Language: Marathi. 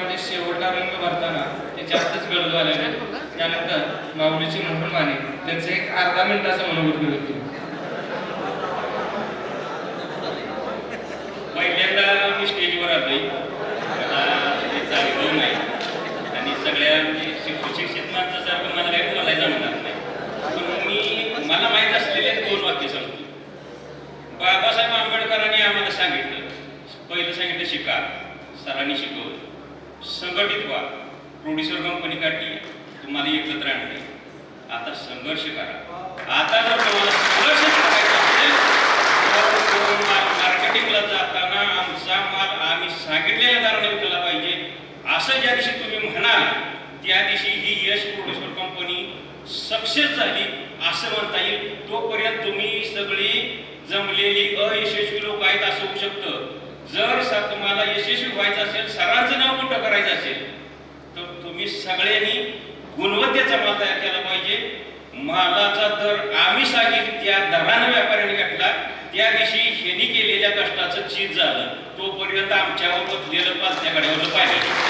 गोरा रंग भरताना ते जास्तच गडद झालेले त्यानंतर माऊलीची मोहन माने त्यांचं एक अर्धा मिनिटाचं मनोगत घेऊन पहिल्यांदा मी स्टेजवर आलोय. चालू नाही. आणि सगळ्या म्हणजे शिक्षित शिक- सुशिक्षित माणसासारखं मला काही बोलायला जमणार नाही. पण मी मला माहीत असलेले दोन वाक्य सांगतो. बाबासाहेब आंबेडकरांनी आम्हाला सांगितलं पहिलं सांगितलं शिका सरांनी शिकवलं. संघटित व्हा. प्रोड्युसर कंपनी काढली तुम्हाला एकत्र आणले आता संघर्ष करा. आता जर तुम्हाला संघर्ष करायचा असेल तर मार्केटिंगला जाताना आमचा माल आम्ही सांगितलेल्या दराने विकला पाहिजे. असं ज्या दिवशी तुम्ही म्हणाल त्या दिवशी ही यश प्रोड्युसर कंपनी सक्सेस झाली असं म्हणता येईल. तोपर्यंत तुम्ही सगळी जमलेली अयशस्वी लोक आहेत असं होऊ शकतं जर स- तुम्हाला यशस्वी व्हायचं असेल सरांचं नाव मोठं करायचं असेल तर तुम्ही सगळ्यांनी गुणवत्तेचा माल तयार केला पाहिजे. मालाचा दर आम्ही सांगितलं त्या दरानं व्यापाऱ्याने घेतला. त्या दिवशी ह्यांनी केलेल्या कष्टाचं चीज झालं. तोपर्यंत आमच्यावर बसलेलं पाचण्याकडे पाहिजे